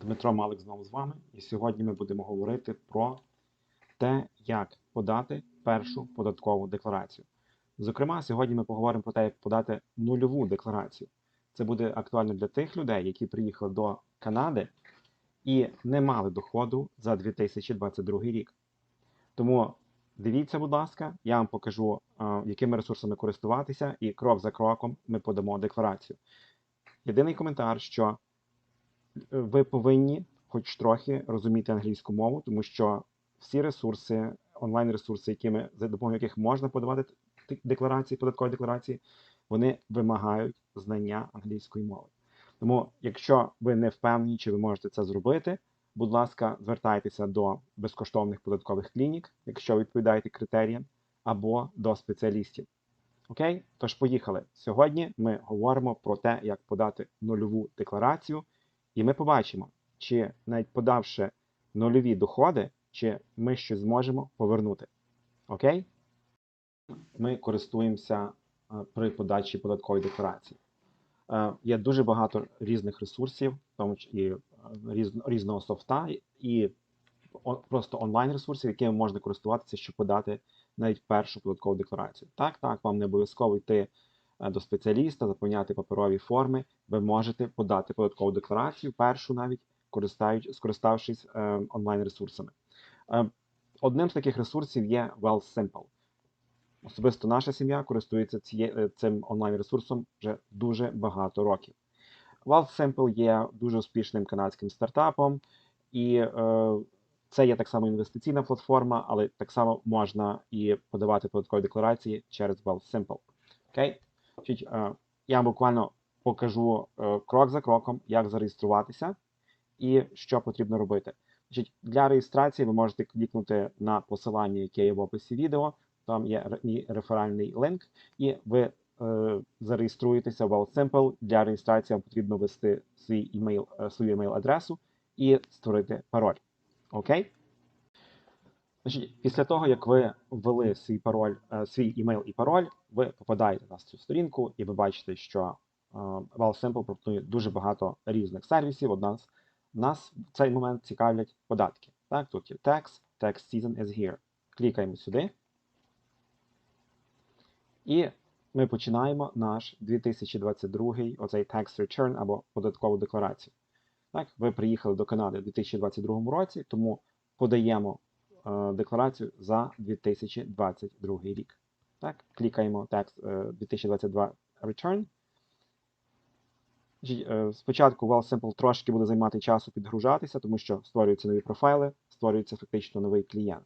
Дмитро Малик знову з вами, і сьогодні ми будемо говорити про те, як подати першу податкову декларацію. Зокрема, сьогодні ми поговоримо про те, як подати нульову декларацію. Це буде актуально для тих людей, які приїхали до Канади і не мали доходу за 2022 рік. Тому дивіться, будь ласка, я вам покажу, якими ресурсами користуватися, і крок за кроком ми подамо декларацію. Єдиний коментар, що ви повинні хоч трохи розуміти англійську мову, тому що всі ресурси, онлайн-ресурси, якими за допомогою яких можна подавати декларації, податкові декларації, вони вимагають знання англійської мови. Тому, якщо ви не впевнені, чи ви можете це зробити, будь ласка, звертайтеся до безкоштовних податкових клінік, якщо відповідаєте критеріям, або до спеціалістів. Окей? Тож поїхали. Сьогодні ми говоримо про те, як подати нульову декларацію, і ми побачимо, чи навіть подавши нульові доходи, чи ми щось зможемо повернути. Окей? Ми користуємося е, при подачі податкової декларації. Е, Є дуже багато різних ресурсів, тому і е, різного софта, і просто онлайн-ресурсів, якими можна користуватися, щоб подати навіть першу податкову декларацію. Так, так, вам не обов'язково йти до спеціаліста, заповняти паперові форми. Ви можете подати податкову декларацію, першу навіть скориставшись е, онлайн-ресурсами. Е, одним з таких ресурсів є WellSimple. Особисто наша сім'я користується ціє, е, цим онлайн-ресурсом вже дуже багато років. WellSimple є дуже успішним канадським стартапом, і е, це є так само інвестиційна платформа, але так само можна і подавати податкові декларації через WellSimple. Окей? Значить, е, я буквально покажу е, крок за кроком, як зареєструватися і що потрібно робити. Значить, для реєстрації ви можете клікнути на посилання, яке є в описі відео. Там є мій реферальний линк, і ви е, зареєструєтеся в WellSimple. Для реєстрації вам потрібно ввести свій email, е, свою email-адресу і створити пароль. Окей? Значить, після того, як ви ввели свій пароль, е, свій імейл і пароль, ви попадаєте на цю сторінку, і ви бачите, що е, WellSimple пропонує дуже багато різних сервісів. Одна з нас в цей момент цікавлять податки. Так, тут є Tax, Tax Season is here. Клікаємо сюди. І ми починаємо наш 2022 оцей Tax Return або податкову декларацію. Так, ви приїхали до Канади у 2022 році, тому подаємо е, декларацію за 2022 рік. Так, клікаємо Tax е, 2022 Return. Е, Спочатку WellSimple трошки буде займати часу підгружатися, тому що створюються нові профайли, створюється фактично новий клієнт.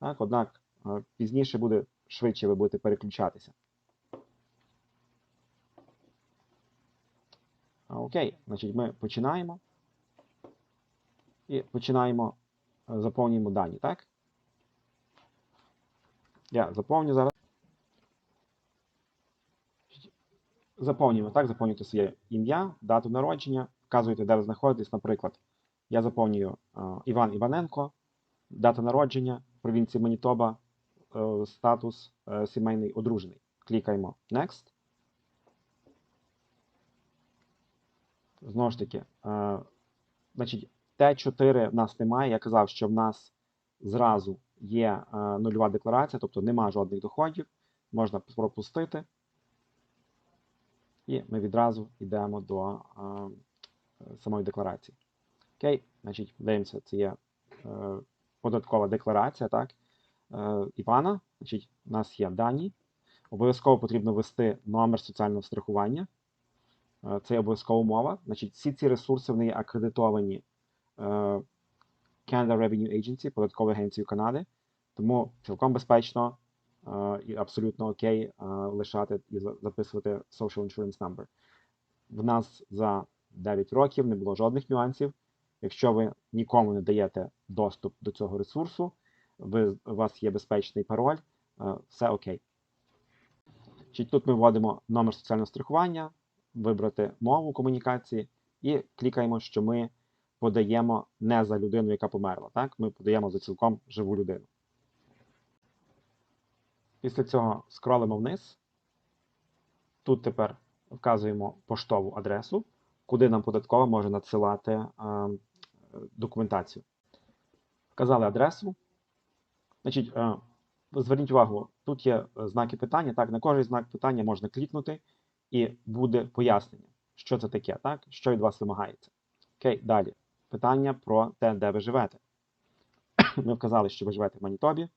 Так, однак е, пізніше буде швидше ви будете переключатися. Окей, значить, ми починаємо. І починаємо, е, заповнюємо дані, так? Я заповню зараз. Заповнюємо, так, заповнюєте своє ім'я, дату народження, вказуєте, де ви знаходитесь. Наприклад, я заповнюю Іван Іваненко, дата народження, провінція Манітоба, е, статус е, сімейний одружений. Клікаємо Next. Знову ж таки, е, значить, Т4 в нас немає. Я казав, що в нас зразу є нульова декларація, тобто нема жодних доходів, можна пропустити. І ми відразу йдемо до е, самої декларації. Окей, значить, дивимося, це є е, податкова декларація, так? Е, Івана, значить, у нас є дані. Обов'язково потрібно ввести номер соціального страхування. Е, Це є обов'язкова умова. Значить, всі ці ресурси вони є акредитовані е, Canada Revenue Agency, податковою агенцією Канади. Тому цілком безпечно і абсолютно окей лишати і записувати Social Insurance Number. В нас за 9 років не було жодних нюансів. Якщо ви нікому не даєте доступ до цього ресурсу, ви, у вас є безпечний пароль, все окей. Чи тут ми вводимо номер соціального страхування, вибрати мову комунікації і клікаємо, що ми подаємо не за людину, яка померла. Так? Ми подаємо за цілком живу людину. Після цього скролимо вниз. Тут тепер вказуємо поштову адресу, куди нам податкова може надсилати е, документацію. Вказали адресу. Значить, е, зверніть увагу, тут є знаки питання. Так, на кожен знак питання можна клікнути, і буде пояснення, що це таке, так? що від вас вимагається. Окей, далі. Питання про те, де ви живете. Ми вказали, що ви живете в Манітобі.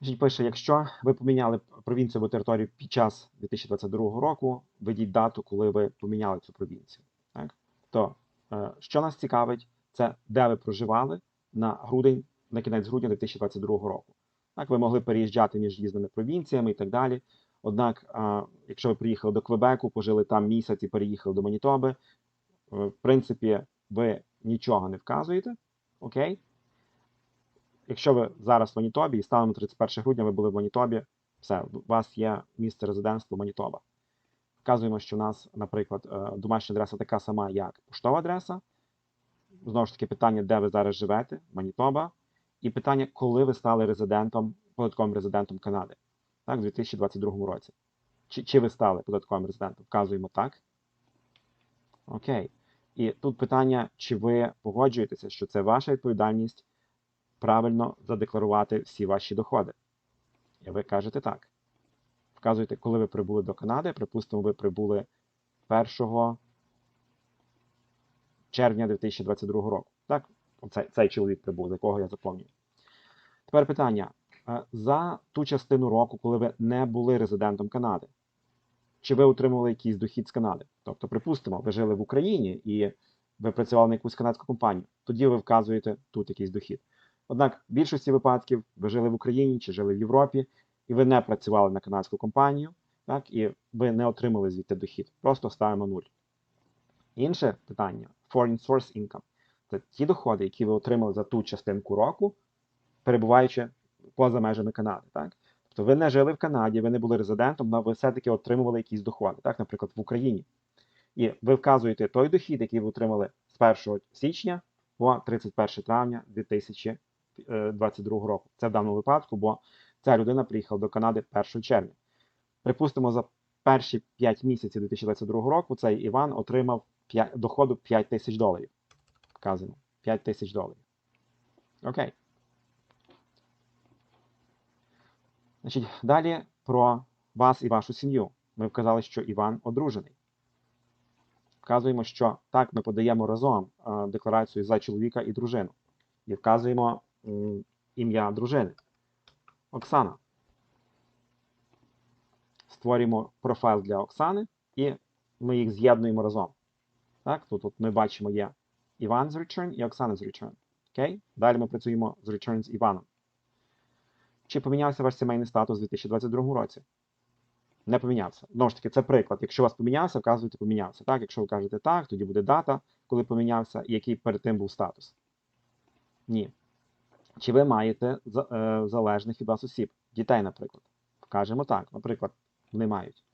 Значить, пише, якщо ви поміняли провінцію або територію під час 2022 року, введіть дату, коли ви поміняли цю провінцію. Так? То, е, що нас цікавить, це де ви проживали на грудень, на кінець грудня 2022 року. Так, ви могли переїжджати між різними провінціями і так далі. Однак, е, якщо ви приїхали до Квебеку, пожили там місяць і переїхали до Манітоби, е, в принципі, ви нічого не вказуєте. Окей? Якщо ви зараз в Манітобі і станом 31 грудня ви були в Манітобі, все, у вас є місце резидентства Манітоба. Вказуємо, що у нас, наприклад, е, домашня адреса така сама, як поштова адреса. Знову ж таки, питання, де ви зараз живете, Манітоба. І питання, коли ви стали резидентом, податковим резидентом Канади, так, в 2022 році. Чи, чи ви стали податковим резидентом? Вказуємо так. Окей. І тут питання, чи ви погоджуєтеся, що це ваша відповідальність правильно задекларувати всі ваші доходи. І ви кажете так. Вказуєте, коли ви прибули до Канади. Припустимо, ви прибули 1 червня 2022 року. Так? Цей, цей чоловік прибув, з якого я заповнюю. Тепер питання. Е, За ту частину року, коли ви не були резидентом Канади, чи ви отримували якийсь дохід з Канади? Тобто, припустимо, ви жили в Україні і ви працювали на якусь канадську компанію, тоді ви вказуєте тут якийсь дохід. Однак в більшості випадків ви жили в Україні чи жили в Європі, і ви не працювали на канадську компанію, так, і ви не отримали звідти дохід. Просто ставимо 0. Інше питання foreign source income. Це ті доходи, які ви отримали за ту частинку року, перебуваючи поза межами Канади. Так? Тобто ви не жили в Канаді, ви не були резидентом, але ви все-таки отримували якісь доходи, так, наприклад, в Україні. І ви вказуєте той дохід, який ви отримали з 1 січня по 31 травня 2022 року. Це в даному випадку, бо ця людина приїхала до Канади 1 червня. Припустимо, за перші 5 місяців 2022 року цей Іван отримав 5, доходу 5 тисяч доларів. Вказано 5 тисяч доларів. Окей. Значить, далі про вас і вашу сім'ю. Ми вказали, що Іван одружений. Вказуємо, що так, ми подаємо разом е, декларацію за чоловіка і дружину. І вказуємо ім'я дружини. Оксана. Створюємо профайл для Оксани, і ми їх з'єднуємо разом. Так, тут, тут ми бачимо є Іван з return і Оксана з return. Окей? Далі ми працюємо з return з Іваном. Чи помінявся ваш сімейний статус у 2022 році? Не помінявся. Знову ж таки, це приклад. Якщо у вас помінявся, вказуєте помінявся. Так? Якщо ви кажете так, тоді буде дата, коли помінявся, і який перед тим був статус. Ні. Чи ви маєте е, залежних від вас осіб? Дітей, наприклад. Вкажемо так. Наприклад, вони мають.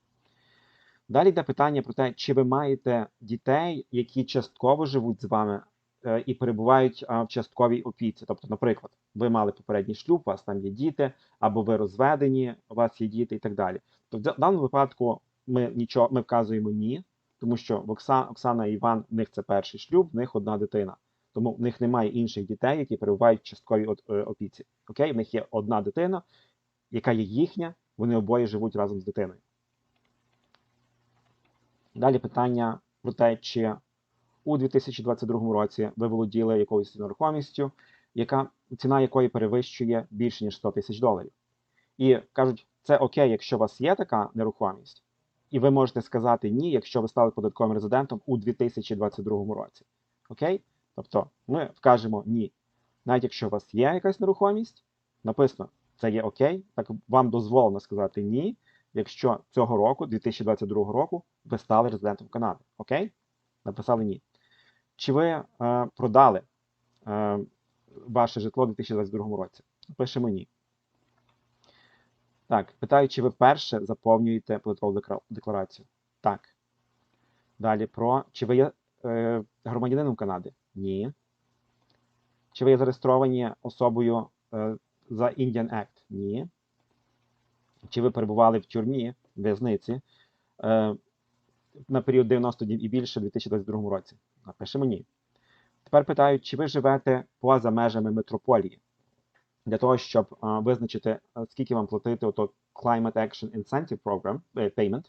Далі йде питання про те, чи ви маєте дітей, які частково живуть з вами е, і перебувають в частковій опіці. Тобто, наприклад, ви мали попередній шлюб, у вас там є діти, або ви розведені, у вас є діти і так далі. Тобто, в даному випадку ми нічого ми вказуємо ні, тому що Оксана і Іван в них це перший шлюб, в них одна дитина. Тому в них немає інших дітей, які перебувають в частковій е, опіці. Окей, в них є одна дитина, яка є їхня, вони обоє живуть разом з дитиною. Далі питання про те, чи у 2022 році ви володіли якоюсь нерухомістю, яка ціна якої перевищує більше ніж 100 тисяч доларів. І кажуть, це окей, якщо у вас є така нерухомість, і ви можете сказати ні, якщо ви стали податковим резидентом у 2022 році. Окей? Тобто ми вкажемо ні. Навіть якщо у вас є якась нерухомість, написано, це є окей, так вам дозволено сказати ні, якщо цього року, 2022 року, ви стали резидентом Канади. Окей? Написали ні. Чи ви е, продали е, ваше житло у 2022 році? Пишемо ні. Так, питаю, чи ви перше заповнюєте податкову декларацію? Так. Далі про чи ви є е, громадянином Канади? Ні. Чи ви є зареєстровані особою е, за Indian Act? Ні. Чи ви перебували в тюрмі, в'язниці? Е, на період 90 днів і більше у 2022 році. Напишемо ні. Тепер питають, чи ви живете поза межами метрополії для того, щоб а, визначити, скільки вам платити ото Climate Action Incentive Program е, Payment.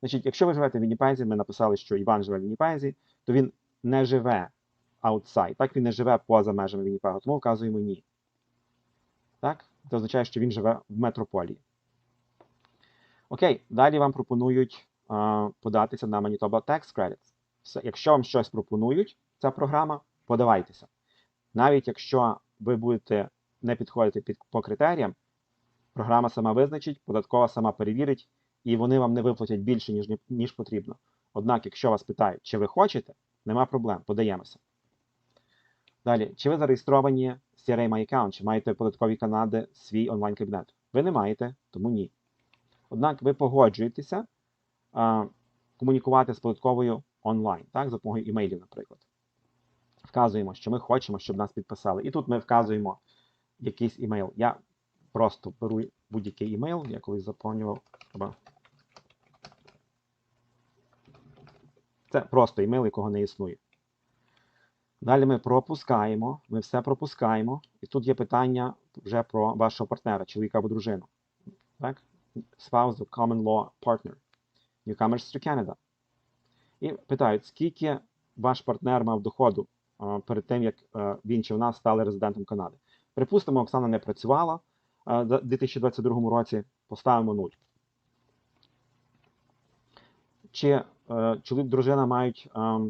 Значить, якщо ви живете в Вінніпезі, ми написали, що Іван живе в Вінніпезі, то він не живе outside, так він не живе поза межами Вінніпега, тому вказуємо ні. Так? Це означає, що він живе в метрополії. Окей, далі вам пропонують а, податися на Manitoba Tax Credits. Все, якщо вам щось пропонують, ця програма, подавайтеся. Навіть якщо ви будете не підходити під, по критеріям, програма сама визначить, податкова сама перевірить, і вони вам не виплатять більше, ніж, ніж потрібно. Однак, якщо вас питають, чи ви хочете, нема проблем, подаємося. Далі, чи ви зареєстровані в CRA Account, чи маєте в податковій Канади свій онлайн-кабінет? Ви не маєте, тому ні. Однак ви погоджуєтеся а, комунікувати з податковою онлайн, так, за допомогою імейлів, наприклад. Вказуємо, що ми хочемо, щоб нас підписали. І тут ми вказуємо якийсь імейл. Я просто беру будь-який імейл, я колись заповнював. Це просто імейл, якого не існує. Далі ми пропускаємо, ми все пропускаємо. І тут є питання вже про вашого партнера, чоловіка або дружину. Так? Spouse or common law partner. Newcomers to Canada. І питають, скільки ваш партнер мав доходу перед тим, як а, він чи вона стали резидентом Канади. Припустимо, Оксана не працювала в 2022 році, поставимо 0. Чи е, чоловік, дружина мають е,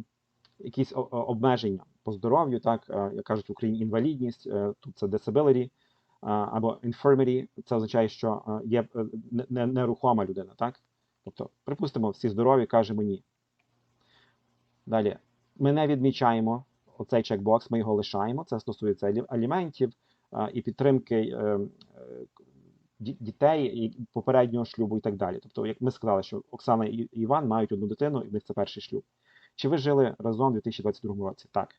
якісь обмеження по здоров'ю, так, е, як кажуть в Україні, інвалідність, е, тут це disability, е, або infirmity, це означає, що є не- не- нерухома людина, так? Тобто, припустимо, всі здорові, кажемо ні. Далі, ми не відмічаємо оцей чекбокс, ми його лишаємо. Це стосується аліментів і підтримки ді- дітей і попереднього шлюбу і так далі. Тобто, як ми сказали, що Оксана і Іван мають одну дитину, і в них це перший шлюб. Чи ви жили разом у 2022 році? Так.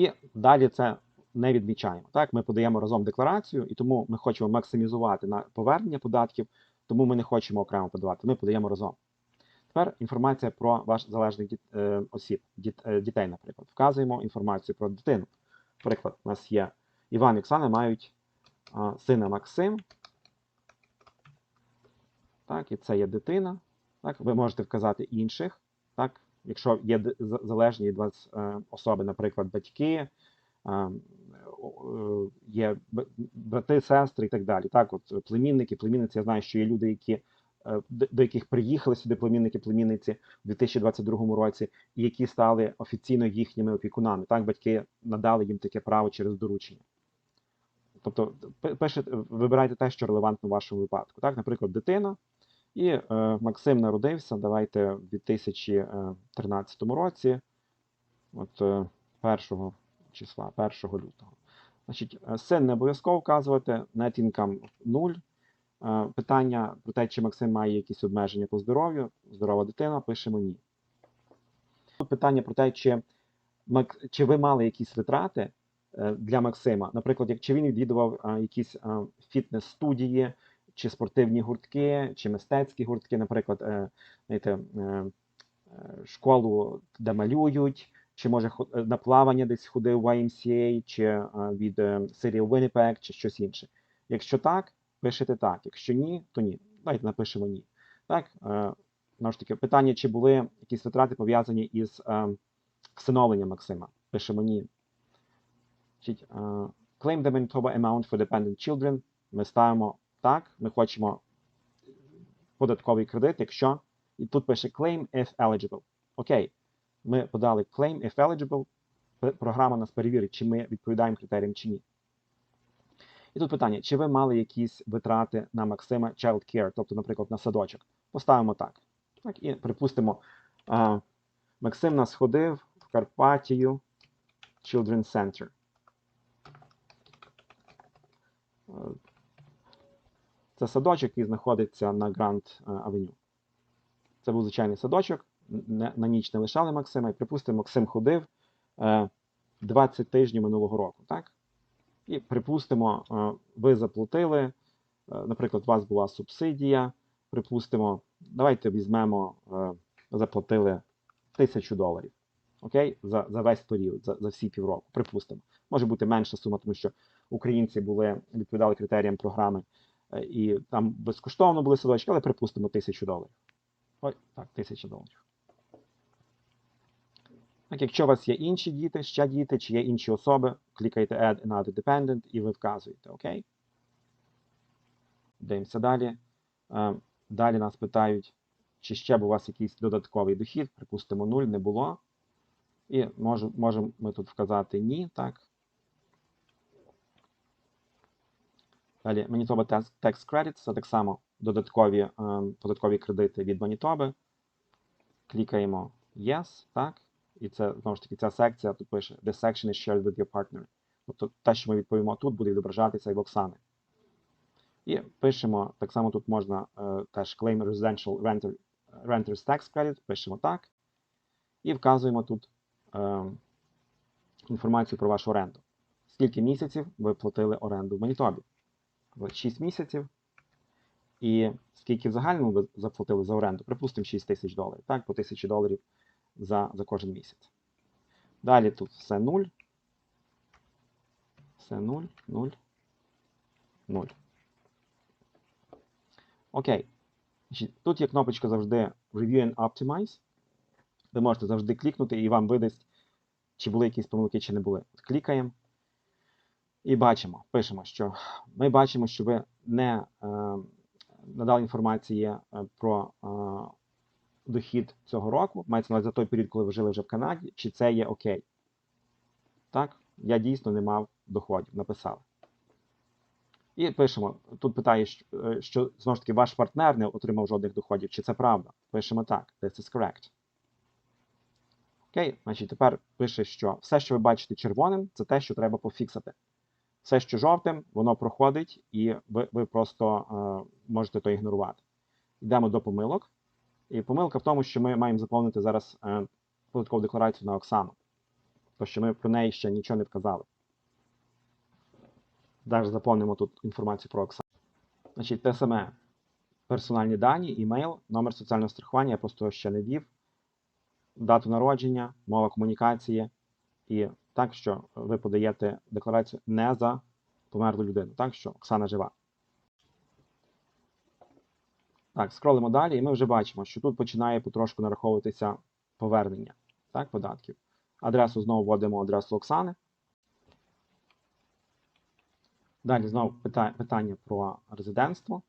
І далі це не відмічаємо. Так, ми подаємо разом декларацію, і тому ми хочемо максимізувати на повернення податків, тому ми не хочемо окремо подавати. Ми подаємо разом. Тепер інформація про ваш залежних діт, е, осіб, діт, е, дітей, наприклад. Вказуємо інформацію про дитину. Наприклад, у нас є Іван і Оксана мають а, сина Максим. Так, і це є дитина. Так, ви можете вказати інших. Так, якщо є залежні від вас е, особи, наприклад, батьки, е, е, є брати, сестри і так далі. Так, от племінники, племінниці, я знаю, що є люди, які, до яких приїхали сюди племінники, племінниці в 2022 році, і які стали офіційно їхніми опікунами. Так, батьки надали їм таке право через доручення. Тобто пишете, вибирайте те, що релевантно в вашому випадку. Так, наприклад, дитина. І е, Максим народився, давайте в 2013 році, от е, 1 числа, 1 лютого. Значить, е, син не обов'язково вказувати, net income 0. Е, питання про те, чи Максим має якісь обмеження по здоров'ю, здорова дитина, пишемо ні. Тут питання про те, чи, чи ви мали якісь витрати е, для Максима. Наприклад, як чи він відвідував е, якісь е, фітнес-студії, чи спортивні гуртки, чи мистецькі гуртки, наприклад, е, знаєте, е, е, школу, де малюють, чи може на плавання десь ходив YMCA, чи від City Winnipeg, чи щось інше. Якщо так, пишете так. Якщо ні, то ні. Давайте напишемо ні. Так, знову ж таки, питання, чи були якісь витрати пов'язані із всиновленням Максима. Пишемо ні. Claim the Manitoba amount for dependent children. Ми ставимо так, ми хочемо податковий кредит, якщо. І тут пише claim if eligible. Окей. Ми подали claim if eligible. Програма нас перевірить, чи ми відповідаємо критеріям чи ні. І тут питання: чи ви мали якісь витрати на Максима child care, тобто, наприклад, на садочок? Поставимо так. Так, і припустимо, а, Максим нас ходив в Карпатію Children's Center. Е, Це садочок, який знаходиться на Гранд Авеню. Це був звичайний садочок. На ніч не лишали Максима. І припустимо, Максим ходив е, 20 тижнів минулого року. Так? І припустимо, е, ви заплатили, е, наприклад, у вас була субсидія, припустимо, давайте візьмемо, е, заплатили тисячу доларів. Окей, за, за весь період, за, за всі півроку, припустимо. Може бути менша сума, тому що українці були, відповідали критеріям програми, е, і там безкоштовно були садочки, але припустимо тисячу доларів. Ой, так, тисяча доларів. Так, якщо у вас є інші діти, ще діти, чи є інші особи, клікайте Add Another Dependent і ви вказуєте, окей? Дивимося далі. Е, Далі нас питають, чи ще б у вас якийсь додатковий дохід, припустимо, 0 не було. І можемо ми тут вказати ні, так. Далі Manitoba Tax Credits, це так само додаткові е, податкові кредити від Manitoba. Клікаємо Yes, так. І це знову ж таки ця секція тут пише The section is shared with your partner. Тобто те, що ми відповімо тут, буде відображатися і в Оксани. І пишемо, так само тут можна е, теж claim residential renter, renters tax credit, пишемо так. І вказуємо тут е, інформацію про вашу оренду. Скільки місяців ви платили оренду в Манітобі? 6 місяців. І скільки в загальному ви заплатили за оренду? Припустимо 6 тисяч доларів. Так, по 1000 доларів за, за кожен місяць. Далі тут все 0. Все 0, 0, 0. Окей. Тут є кнопочка завжди Review and Optimize. Ви можете завжди клікнути і вам видасть, чи були якісь помилки, чи не були. Клікаємо. І бачимо, пишемо, що ми бачимо, що ви не е, надали інформації е, про е, дохід цього року. Мається за той період, коли ви жили вже в Канаді, чи це є окей. Так, я дійсно не мав доходів, написали. І пишемо, тут питає, е, що знову ж таки ваш партнер не отримав жодних доходів, чи це правда? Пишемо так, this is correct. Окей, значить тепер пише, що все, що ви бачите червоним, це те, що треба пофіксити. Все, що жовтим, воно проходить, і ви, ви просто е, можете то ігнорувати. Йдемо до помилок. І помилка в тому, що ми маємо заповнити зараз е, податкову декларацію на Оксану. То, що ми про неї ще нічого не вказали. Далі заповнимо тут інформацію про Оксану. Значить, те саме персональні дані, імейл, номер соціального страхування, я просто ще не ввів, дату народження, мова комунікації. І так, що ви подаєте декларацію не за померлу людину, так що Оксана жива. Так, скролимо далі, і ми вже бачимо, що тут починає потрошку нараховуватися повернення так, податків. Адресу знову вводимо адресу Оксани. Далі знову пита- питання про резидентство.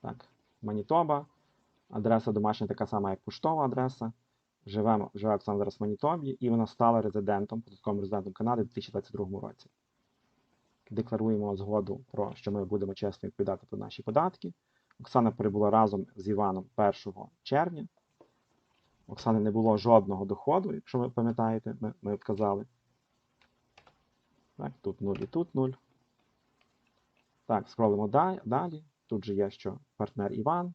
Так, Манітоба. Адреса домашня така сама, як поштова адреса. Живемо, живе Оксана зараз в Манітобі, і вона стала резидентом, податковим резидентом Канади у 2022 році. Декларуємо згоду про що ми будемо чесно відповідати про наші податки. Оксана перебула разом з Іваном 1 червня. Оксани не було жодного доходу, якщо ви пам'ятаєте, ми, ми вказали. Так, тут 0 і тут 0. Так, скролимо далі. Тут же є що партнер Іван.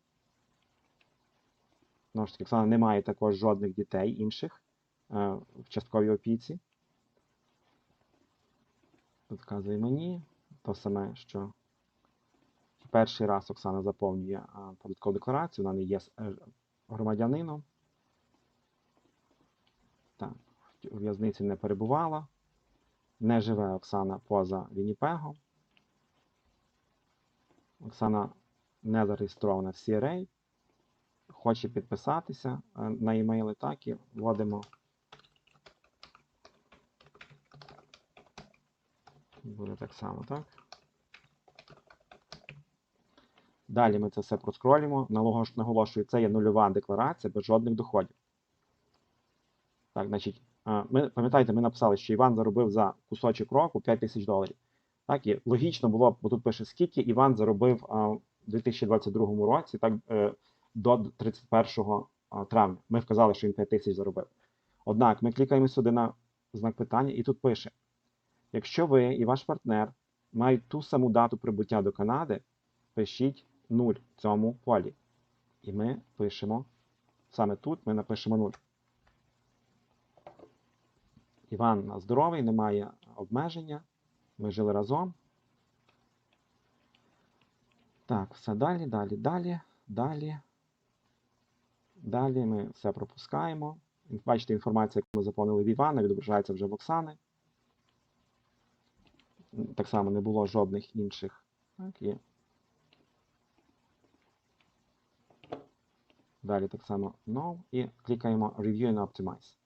Знову ж таки, Оксана не має також жодних дітей інших е, в частковій опіці. Тут мені. То саме, що перший раз Оксана заповнює податкову декларацію, вона не є е, громадянином. Так, у в'язниці не перебувала. Не живе Оксана поза Вінніпегом. Оксана не зареєстрована в CRA. Хоче підписатися е, на імейли, так і вводимо. Буде так само, так? Далі ми це все проскролюємо. Наголош- Наголошую, це є нульова декларація без жодних доходів. Так, значить, ми, пам'ятаєте, ми написали, що Іван заробив за кусочок року 5 тисяч доларів. Так, і логічно було, бо тут пише, скільки Іван заробив а, у 2022 році, так, е, до 31 травня. Ми вказали, що він 5 тисяч заробив. Однак ми клікаємо сюди на знак питання, і тут пише: якщо ви і ваш партнер мають ту саму дату прибуття до Канади, пишіть 0 в цьому полі. І ми пишемо саме тут ми напишемо 0. Іван здоровий, немає обмеження. Ми жили разом. Так, все далі, далі, далі. далі. Далі ми все пропускаємо. Бачите, інформація, яку ми заповнили в Івана, відображається вже в Оксани. Так само не було жодних інших. Так, і Далі так само No і клікаємо Review and Optimize.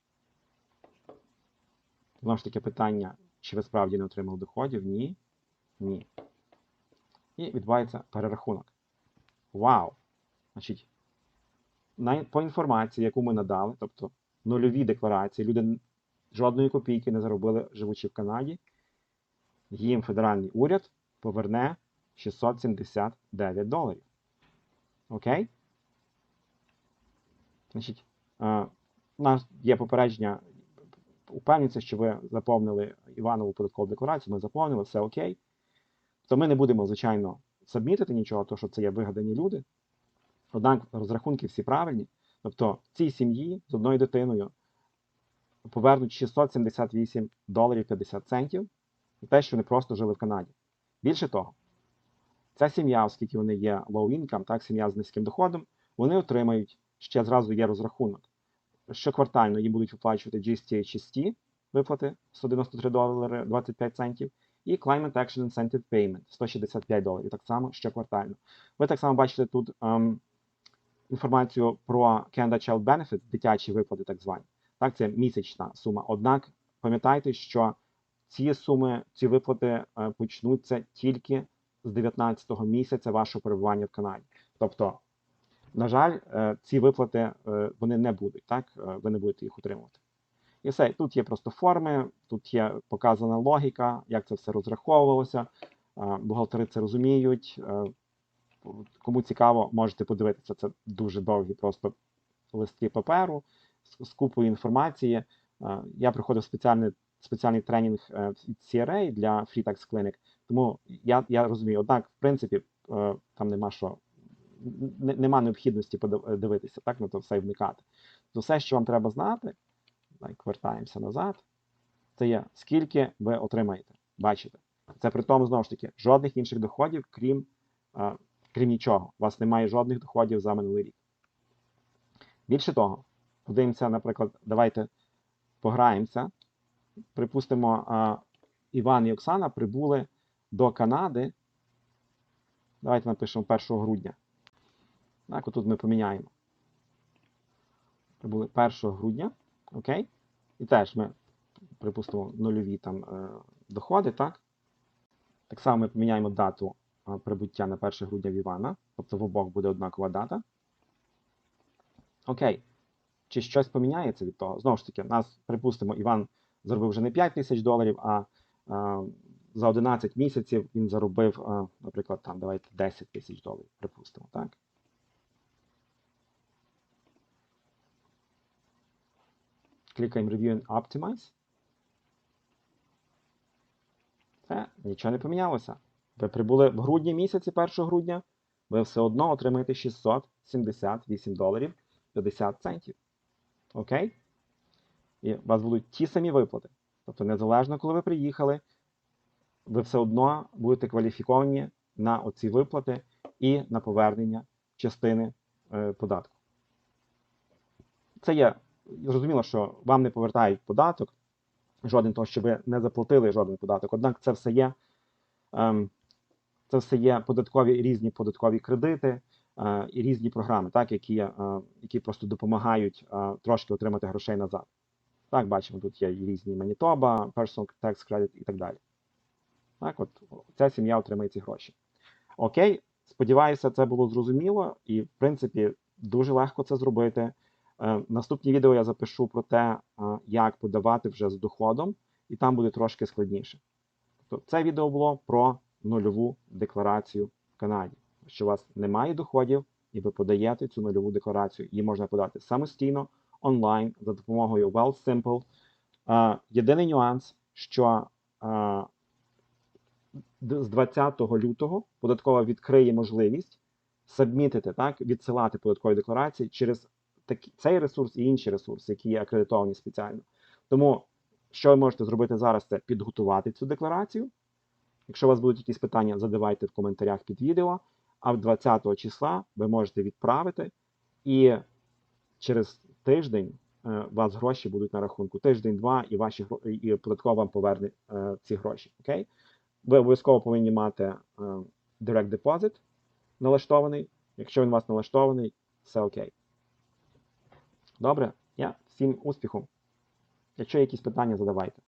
Знову ж таки питання, чи ви справді не отримали доходів? Ні. Ні. І відбувається перерахунок. Вау! Значить, по інформації, яку ми надали, тобто нульові декларації, люди жодної копійки не заробили, живучи в Канаді, їм федеральний уряд поверне 679 доларів. Окей? Значить, е, у нас є попередження. Упевніться, що ви заповнили Іванову податкову декларацію, ми заповнили, все окей. То ми не будемо, звичайно, сабмітити нічого, тому що це є вигадані люди. Однак розрахунки всі правильні. Тобто цій сім'ї з одною дитиною повернуть 678 доларів 50 центів за те, що вони просто жили в Канаді. Більше того, ця сім'я, оскільки вони є low income, так, сім'я з низьким доходом, вони отримають ще зразу є розрахунок. Щоквартально їм будуть виплачувати GST HST виплати 193 долари 25 центів, і Climate Action Incentive Payment 165 доларів. Так само щоквартально. Ви так само бачите тут ем, інформацію про Canada Child Benefit, дитячі виплати, так звані. Так, це місячна сума. Однак пам'ятайте, що ці суми, ці виплати е, почнуться тільки з 19-го місяця вашого перебування в Канаді. Тобто, на жаль, е, ці виплати е, вони не будуть, так? Ви не будете їх отримувати. І все, тут є просто форми, тут є показана логіка, як це все розраховувалося. Бухгалтери це розуміють. Кому цікаво, можете подивитися. Це дуже довгі просто листки паперу з, з купою інформації. Е, Я проходив спеціальний, спеціальний тренінг е, від CRA для Free Tax Clinic, тому я, я розумію. Однак, в принципі, е, там нема що нема необхідності подив- дивитися, так, на то все вникати. То все, що вам треба знати, так, вертаємося назад, це є скільки ви отримаєте. Бачите? Це при тому, знову ж таки, жодних інших доходів, крім, крім нічого. У вас немає жодних доходів за минулий рік. Більше того, подивимося, наприклад, давайте пограємося. Припустимо, Іван і Оксана прибули до Канади. Давайте напишемо 1 грудня. Так, отут ми поміняємо. Прибули 1 грудня. Окей? І теж ми припустимо нульові там е, доходи, так? Так само ми поміняємо дату прибуття на 1 грудня в Івана. Тобто в обох буде однакова дата. Окей. Чи щось поміняється від того? Знову ж таки, нас, припустимо, Іван заробив вже не 5 тисяч доларів, а е, за 11 місяців він заробив, е, наприклад, там, давайте 10 тисяч доларів, припустимо, так? Клікаємо Review and Optimize. Це нічого не помінялося. Ви прибули в грудні місяці 1 грудня, ви все одно отримаєте 678 доларів 50 центів. Окей? І у вас будуть ті самі виплати. Тобто, незалежно, коли ви приїхали, ви все одно будете кваліфіковані на оці виплати і на повернення частини е, податку. Це є зрозуміло, що вам не повертають податок, жоден того, що ви не заплатили жоден податок. Однак це все є, ем, це все є податкові різні податкові кредити е, і різні програми, так, які, е, які просто допомагають е, трошки отримати грошей назад. Так, бачимо, тут є різні Manitoba, Personal Tax Credit і так далі. Так, от ця сім'я отримає ці гроші. Окей, сподіваюся, це було зрозуміло, і, в принципі, дуже легко це зробити. Е, Наступні відео я запишу про те, е, як подавати вже з доходом, і там буде трошки складніше. Тобто це відео було про нульову декларацію в Канаді. Що у вас немає доходів, і ви подаєте цю нульову декларацію. Її можна подати самостійно, онлайн, за допомогою WellSimple. Е, Єдиний нюанс, що е, з 20 лютого податкова відкриє можливість сабмітити, так, відсилати податкові декларації через такі, цей ресурс і інші ресурси, які є акредитовані спеціально. Тому, що ви можете зробити зараз, це підготувати цю декларацію. Якщо у вас будуть якісь питання, задавайте в коментарях під відео. а 20 числа ви можете відправити, і через тиждень е, у вас гроші будуть на рахунку. Тиждень-два, і ваші і податкова вам поверне е, ці гроші. Окей? Ви обов'язково повинні мати е, Direct Deposit налаштований. Якщо він у вас налаштований, все окей. Добре? Я всім успіху. Якщо є якісь питання, задавайте.